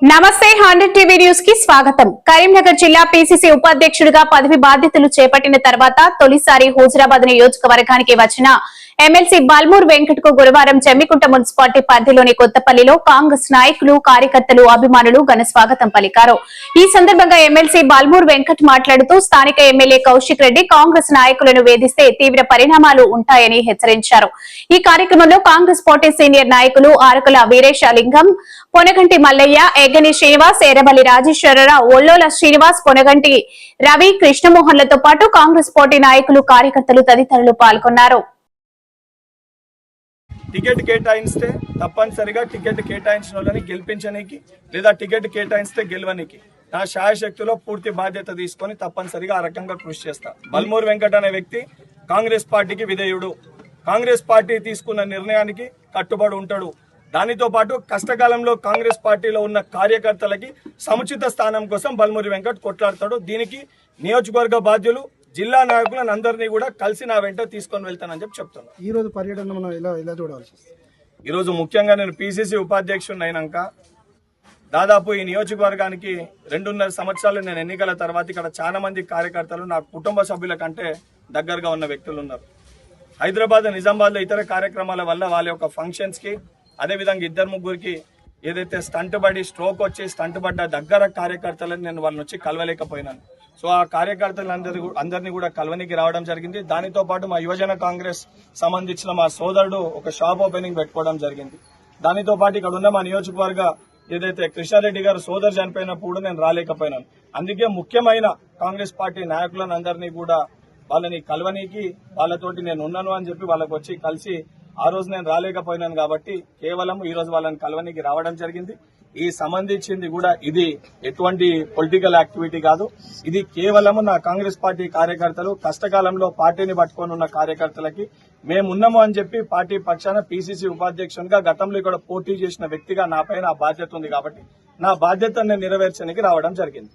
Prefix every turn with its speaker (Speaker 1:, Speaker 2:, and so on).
Speaker 1: నమస్తే hundred TV న్యూస్కి స్వాగతం. కరీంనగర్ జిల్లా పీసీసీ ఉపాధ్యక్షుడిగా పదవి బాధ్యతలు చేపట్టిన తర్వాత తొలిసారి హుజరాబాద్ నియోజకవర్గానికి వచ్చిన ఎమ్మెల్సీ బల్మూర్ వెంకట్కు గురువారం జమ్మికుంట మున్సిపాలిటీ పరిధిలోని కొత్తపల్లిలో కాంగ్రెస్ నాయకులు కార్యకర్తలు అభిమానులు ఘన స్వాగతం పలికారు. ఈ సందర్భంగా ఎమ్మెల్సీ బల్మూర్ వెంకట్ మాట్లాడుతూ స్థానిక ఎమ్మెల్యే కౌశిక్ రెడ్డి కాంగ్రెస్ నాయకులను వేధిస్తే తీవ్ర పరిణామాలు ఉంటాయని హెచ్చరించారు. ఈ కార్యక్రమంలో కాంగ్రెస్ పార్టీ సీనియర్ నాయకులు ఆరకుల వీరేశలింగం పొనగంటి మల్లయ్య ఎగ్గని శ్రీనివాస్ ఎర్రబల్లి రాజేశ్వరరావు ఒల్లోల శ్రీనివాస్ పొనగంటి రవి కృష్ణమోహన్లతో పాటు కాంగ్రెస్ పార్టీ నాయకులు కార్యకర్తలు తదితరులు పాల్గొన్నారు.
Speaker 2: టికెట్ కేటాయిస్తే తప్పనిసరిగా టికెట్ కేటాయించిన వాళ్ళని గెలిపించనీకి లేదా టికెట్ కేటాయిస్తే గెలవనీకి. నా శాయశక్తిలో పూర్తి బాధ్యత తీసుకొని తప్పనిసరిగా ఆ రకంగా కృషి చేస్తా. బల్మూర్ వెంకట్ అనే వ్యక్తి కాంగ్రెస్ పార్టీకి విధేయుడు. కాంగ్రెస్ పార్టీ తీసుకున్న నిర్ణయానికి కట్టుబడి ఉంటాడు. దానితో పాటు కష్టకాలంలో కాంగ్రెస్ పార్టీలో ఉన్న కార్యకర్తలకి సముచిత స్థానం కోసం బల్మూరి వెంకట్ కొట్లాడతాడు. దీనికి నియోజకవర్గ బాధ్యులు జిల్లా నాయకులను అందరినీ కూడా కలిసి నా వెంట తీసుకొని వెళ్తానని చెప్పి చెప్తున్నాను
Speaker 3: ఈ రోజు పర్యటన మనం ఎలా ఎలా వస్తుంది?
Speaker 2: ఈరోజు ముఖ్యంగా నేను పిసిసి ఉపాధ్యక్షుడిని అయినాక దాదాపు ఈ నియోజకవర్గానికి రెండున్నర సంవత్సరాలు నేను ఎన్నికల తర్వాత ఇక్కడ చాలా మంది కార్యకర్తలు నా కుటుంబ సభ్యుల కంటే దగ్గరగా ఉన్న వ్యక్తులు ఉన్నారు. హైదరాబాద్ నిజామాబాద్లో ఇతర కార్యక్రమాల వల్ల వాళ్ళ యొక్క ఫంక్షన్స్కి అదేవిధంగా ఇద్దరు ముగ్గురికి ఏదైతే స్టంట్ పడి స్ట్రోక్ వచ్చి స్టంట్ పడ్డ దగ్గర కార్యకర్తలను నేను వాళ్ళని వచ్చి కలవలేకపోయినాను. సో ఆ కార్యకర్తలందరూ అందరినీ కూడా కలవనికి రావడం జరిగింది. దానితో పాటు మా యువజన కాంగ్రెస్ సంబంధించిన మా సోదరుడు ఒక షాప్ ఓపెనింగ్ పెట్టుకోవడం జరిగింది. దానితో పాటు ఇక్కడ ఉన్న మా నియోజకవర్గ ఏదైతే కృష్ణారెడ్డి గారు సోదరు చనిపోయినప్పుడు నేను రాలేకపోయినాను. అందుకే ముఖ్యమైన కాంగ్రెస్ పార్టీ నాయకులను అందరినీ కూడా వాళ్ళని కలవనీకి వాళ్ళతోటి నేను ఉన్నాను అని చెప్పి వాళ్ళకి వచ్చి కలిసి ఆ రోజు నేను రాలేకపోయినాను కాబట్టి కేవలం ఈ రోజు వాళ్ళని కలవనీకి రావడం జరిగింది. ఈ సంబంధించింది కూడా ఇది ఎటువంటి పొలిటికల్ యాక్టివిటీ కాదు. ఇది కేవలము నా కాంగ్రెస్ పార్టీ కార్యకర్తలు కష్టకాలంలో పార్టీని పట్టుకొని ఉన్న కార్యకర్తలకి మేమున్నాము అని చెప్పి పార్టీ పక్షాన పీసీసీ ఉపాధ్యక్షునిగా గతంలో ఇక్కడ పోటీ చేసిన వ్యక్తిగా నా పైన బాధ్యత ఉంది కాబట్టి నా బాధ్యతను నెరవేర్చడానికి రావడం జరిగింది.